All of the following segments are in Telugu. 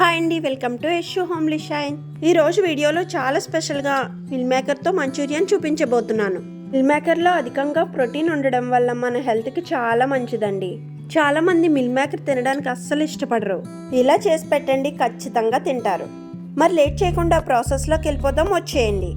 హాయ్ అండి welcome to Yashu homely shine. ఈ రోజు వీడియోలో చాలా స్పెషల్గా మిల్ మేకర్తో మంచూరియన్ చూపించబోతున్నాను. మిల్ మేకర్లో అధికంగా ప్రోటీన్ ఉండడం వల్ల మన హెల్త్కి చాలా మంచిదండి. చాలా మంది మిల్ మేకర్ తినడానికి అస్సలు ఇష్టపడరు. ఇలా చేసి పెట్టండి ఖచ్చితంగా తింటారు. మరి లేట్ చేయకుండా ప్రాసెస్లోకి వెళ్ళిపోదాం వచ్చేయండి.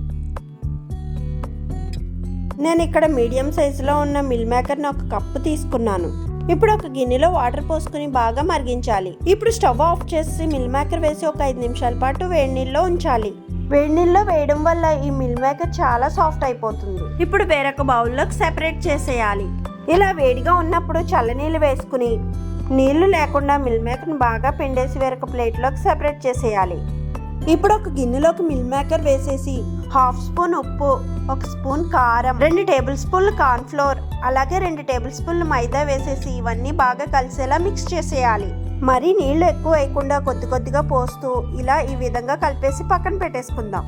నేను ఇక్కడ మీడియం సైజులో ఉన్న మిల్ మేకర్ని ఒక కప్పు తీసుకున్నాను. ఇప్పుడు ఒక గిన్నెలో వాటర్ పోసుకుని బాగా మరిగించాలి. ఇప్పుడు స్టవ్ ఆఫ్ చేసి మిల్ మేకర్ వేసి ఒక ఐదు నిమిషాల పాటు వేడి నీళ్ళలో ఉంచాలి. వేడి నీళ్ళలో వేయడం వల్ల ఈ మిల్ మేకర్ చాలా సాఫ్ట్ అయిపోతుంది. ఇప్పుడు వేరొక బౌల్లోకి సెపరేట్ చేసేయాలి. ఇలా వేడిగా ఉన్నప్పుడు చల్లనీళ్ళు వేసుకుని నీళ్ళు లేకుండా మిల్ మేకర్ని బాగా పిండేసి వేరొక ప్లేట్లోకి సెపరేట్ చేసేయాలి. ఇప్పుడు ఒక గిన్నెలోకి మిల్ మేకర్ వేసేసి హాఫ్ స్పూన్ ఉప్పు ఒక స్పూన్ కారం రెండు టేబుల్ స్పూన్లు కార్న్ ఫ్లోర్ అలాగే రెండు టేబుల్ స్పూన్లు మైదా వేసేసి ఇవన్నీ బాగా కలిసేలా మిక్స్ చేసేయాలి. మరి నీళ్ళు ఎక్కువ వేయకుండా కొద్ది కొద్దిగా పోస్తూ ఇలా ఈ విధంగా కలిపేసి పక్కన పెట్టేసుకుందాం.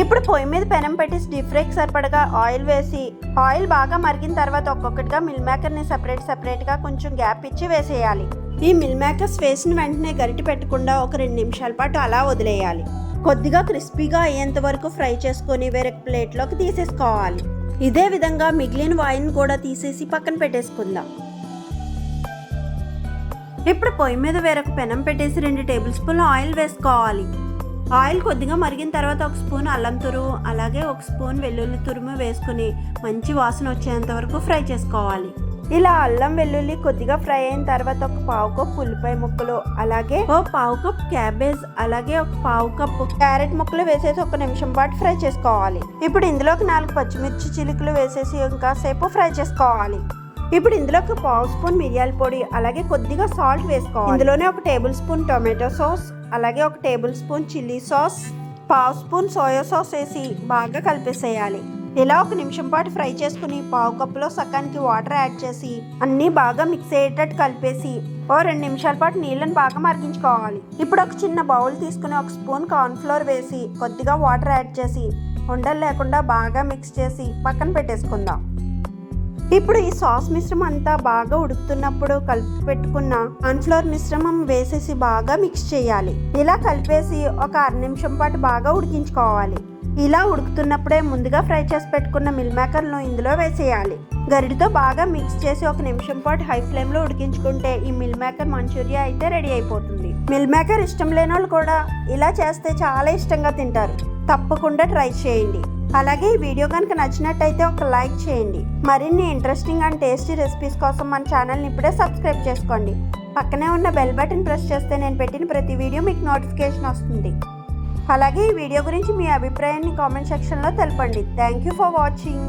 ఇప్పుడు పొయ్యి మీద పెనం పెట్టి డీప్ ఫ్రైకి సరిపడగా ఆయిల్ వేసి ఆయిల్ బాగా మరిగిన తర్వాత ఒక్కొక్కటిగా మిల్ మేకర్ని సపరేట్ సపరేట్గా కొంచెం గ్యాప్ ఇచ్చి వేసేయాలి. ఈ మిల్ మేకర్స్ వేసిన వెంటనే గరిటి పెట్టకుండా ఒక రెండు నిమిషాల పాటు అలా వదిలేయాలి. కొద్దిగా క్రిస్పీగా అయ్యేంత వరకు ఫ్రై చేసుకొని వేరే ప్లేట్లోకి తీసేసుకోవాలి. ఇదే విధంగా మిగిలిన వాయిని కూడా తీసేసి పక్కన పెట్టేసుకుందాం. ఇప్పుడు పొయ్యి మీద వేరొక పెనం పెట్టేసి రెండు టేబుల్ స్పూన్లు ఆయిల్ వేసుకోవాలి. ఆయిల్ కొద్దిగా మరిగిన తర్వాత ఒక స్పూన్ అల్లం తురుము అలాగే ఒక స్పూన్ వెల్లుల్లి తురుము వేసుకుని మంచి వాసన వచ్చేంత వరకు ఫ్రై చేసుకోవాలి. ఇలా అల్లం వెల్లుల్లి కొద్దిగా ఫ్రై అయిన తర్వాత ఒక పావు కప్ ఉల్లిపాయ ముక్కలు అలాగే ఓ పావు కప్ క్యాబేజ్ అలాగే ఒక పావు కప్ క్యారెట్ ముక్కలు వేసేసి ఒక నిమిషం పాటు ఫ్రై చేసుకోవాలి. ఇప్పుడు ఇందులోకి నాలుగు పచ్చిమిర్చి చిలుకలు వేసేసి ఇంకా సేపు ఫ్రై చేసుకోవాలి. ఇప్పుడు ఇందులోకి పావు స్పూన్ మిరియాల పొడి అలాగే కొద్దిగా సాల్ట్ వేసుకోవాలి. ఇందులోనే ఒక టేబుల్ స్పూన్ టొమాటో సాస్ అలాగే ఒక టేబుల్ స్పూన్ చిల్లీ సాస్ పావు స్పూన్ సోయా సాస్ వేసి బాగా కలిపేసేయాలి. ఇలా ఒక నిమిషం పాటు ఫ్రై చేసుకుని పావు కప్పులో సకానికి వాటర్ యాడ్ చేసి అన్నీ బాగా మిక్స్ అయ్యేటట్టు కలిపేసి ఓ రెండు నిమిషాల పాటు నీళ్ళని బాగా మరిగించుకోవాలి. ఇప్పుడు ఒక చిన్న బౌల్ తీసుకుని ఒక స్పూన్ కార్న్ ఫ్లోర్ వేసి కొద్దిగా వాటర్ యాడ్ చేసి ఉండలు లేకుండా బాగా మిక్స్ చేసి పక్కన పెట్టేసుకుందాం. ఇప్పుడు ఈ సాస్ మిశ్రమం అంతా బాగా ఉడుకుతున్నప్పుడు కలిపి పెట్టుకున్న కార్న్ఫ్లోర్ మిశ్రమం వేసేసి బాగా మిక్స్ చేయాలి. ఇలా కలిపేసి ఒక అర నిమిషం పాటు బాగా ఉడికించుకోవాలి. ఇలా ఉడుకుతున్నప్పుడే ముందుగా ఫ్రై చేసి పెట్టుకున్న మిల్ మేకర్ను ఇందులో వేసేయాలి. గరిటితో బాగా మిక్స్ చేసి ఒక నిమిషం పాటు హై ఫ్లేమ్లో ఉడికించుకుంటే ఈ మిల్ మేకర్ మంచూరియా అయితే రెడీ అయిపోతుంది. మిల్ మేకర్ ఇష్టం లేని వాళ్ళు కూడా ఇలా చేస్తే చాలా ఇష్టంగా తింటారు. తప్పకుండా ట్రై చేయండి. అలాగే ఈ వీడియో కనుక నచ్చినట్టయితే ఒక లైక్ చేయండి. మరిన్ని ఇంట్రెస్టింగ్ అండ్ టేస్టీ రెసిపీస్ కోసం మన ఛానల్ని ఇప్పుడే సబ్స్క్రైబ్ చేసుకోండి. పక్కనే ఉన్న బెల్ బటన్ ప్రెస్ చేస్తే నేను పెట్టిన ప్రతి వీడియో మీకు నోటిఫికేషన్ వస్తుంది. అలాగే ఈ వీడియో గురించి మీ అభిప్రాయాన్ని కామెంట్ సెక్షన్లో తెలపండి. Thank you for watching